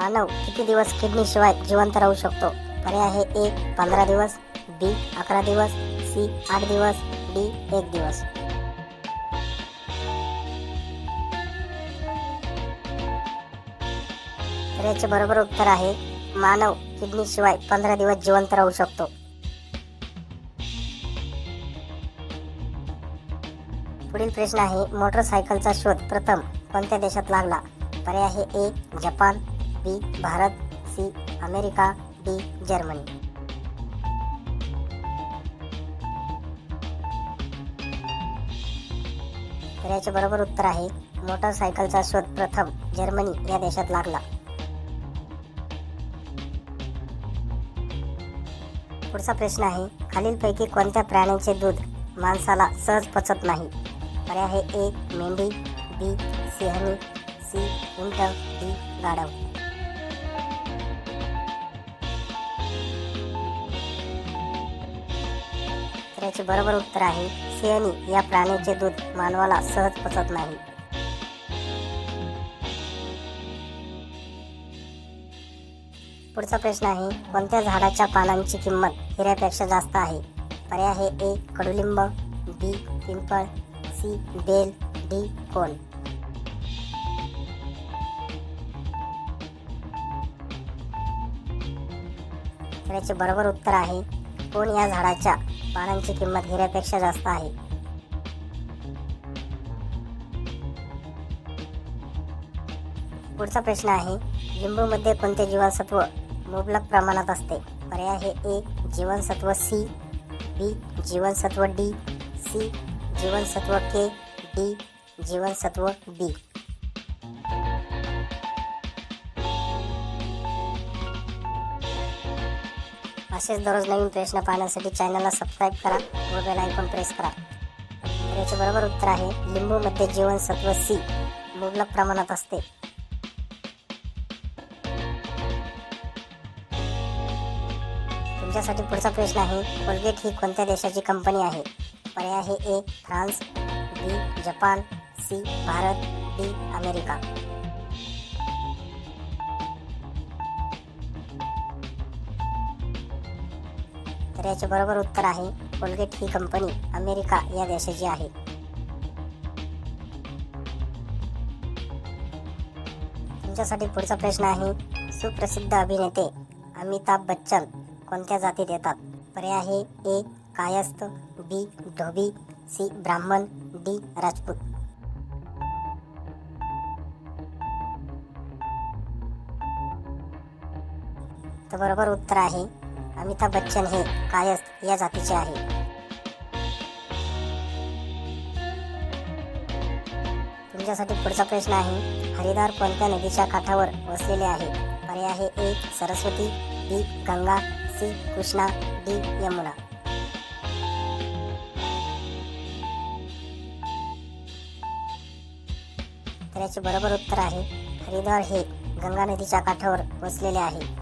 मानव किती दिवस किडनी शिवाय जिवंत राहू शकतो? पर्याय आहे ए पंधरा दिवस बी अकरा दिवस सी आठ दिवस डी एक दिवस. तर याचे बरोबर उत्तर आहे मानव किडनी शिवाय पंधरा दिवस जिवंत राहू शकतो. पुढील प्रश्न आहे मोटरसायकलचा शोध प्रथम कोणत्या देशात लागला? पर्याय आहे A Japan B Bharat C America D Germany. तर याचे बरोबर उत्तर आहे मोटरसायकलचा शोध प्रथम जर्मनी या देशात लागला. पुढचा प्रश्न आहे खालीलपैकी कोणत्या प्राण्यांचे दूध माणसाला सहज पचत नाही? पर्याय आहे ए मेंढी बी सिंहणी सी उंट डी गाढव. प्रश्नाचे बरोबर उत्तर आहे सियानी या प्राण्याचे दूध मानवाला सहज पचत नाही. पुढचा प्रश्न आहे कोणत्या झाडाच्या पानांची किंमत हिऱ्यापेक्षा जास्त आहे? पर्याय आहे ए कडुलिंब बी पिंपळ सी बेल डी कोण? त्याचे बरोबर उत्तर आहे कोण या झाडाच्या पानांची किंमत हिऱ्यापेक्षा जास्त आहे. पुढचा प्रश्न आहे लिंबूमध्ये कोणते जीवनसत्व मुबलक प्रमाणात असते? पर्याय हे ए जीवनसत्व सी बी जीवनसत्व डी सी जीवनसत्व के डी जीवनसत्व बी. असेच दररोज नवीन प्रश्न पाहण्यासाठी चॅनलला सबस्क्राईब करा व बेल आयकॉन प्रेस करा. याचे बरोबर उत्तर आहे लिंबूमध्ये जीवनसत्व सी मुबलक प्रमाणात असते. तुमच्यासाठी पुढचा प्रश्न आहे कोलगेट ही कोणत्या देशाची कंपनी आहे? पर्याय आहे A France B Japan C Bharat D America. तर याचे बरोबर उत्तर आहे कोलगेट ही कंपनी अमेरिका या देशाची आहे. तुमच्यासाठी पुढचा प्रश्न आहे सुप्रसिद्ध अभिनेते अमिताभ बच्चन कोणत्या जातीत येतात पर्याय आहे A Kayastha B Dhobi C Brahmin D Rajput. तर बरोबर उत्तर आहे अमिताभ बच्चन हे कायस्थ या जातीचे आहे. तुमच्यासाठी पुढचा प्रश्न आहे हरिद्वार कोणत्या नदीच्या काठावर वसलेले आहे? पर्याय आहे A Saraswati B Ganga C Krishna D Yamuna. तर याचे बरोबर उत्तर आहे हरिद्वार हे गंगा नदीच्या काठावर वसलेले आहे.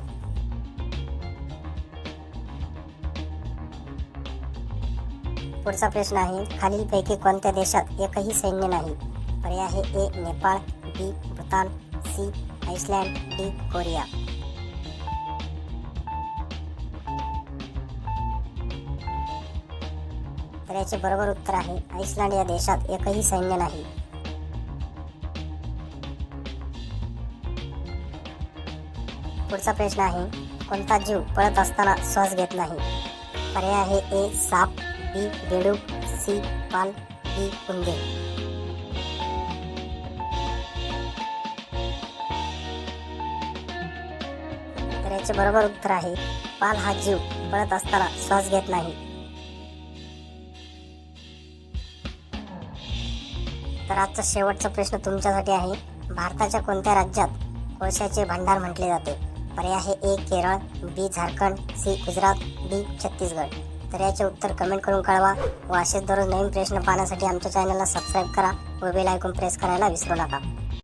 पुढचा प्रश्न आहे खालीलपैकी कोणत्या देशात एकही सैन्य नाही? पर्याय आहे A Nepal B Bhutan C Iceland D Korea. तर याचे बरोबर उत्तर आहे आइसलँड या देशात एकही सैन्य नाही. पुढचा प्रश्न आहे कोणता जीव पळत असताना श्वास घेत नाही? पर्याय आहे ए साप बी बेडूक सी पाल डी कुंदे. तर याचे बरोबर उत्तर आहे. पाल हा जीव पळत असताना श्वास घेत नाही. तर आजचा शेवटचा प्रश्न तुमच्यासाठी आहे. भारताच्या कोणत्या राज्यात कोळशाचे भांडार म्हटले जाते? पर्याय आहे A Kerala B Jharkhand C Gujarat D Chhattisgarh. तर याचे उत्तर कमेंट करून कळवा. व असेच दररोज नवीन प्रश्न पाहण्यासाठी आमच्या चॅनलला सबस्क्राईब करा व बेल आयकॉन प्रेस करायला विसरू नका.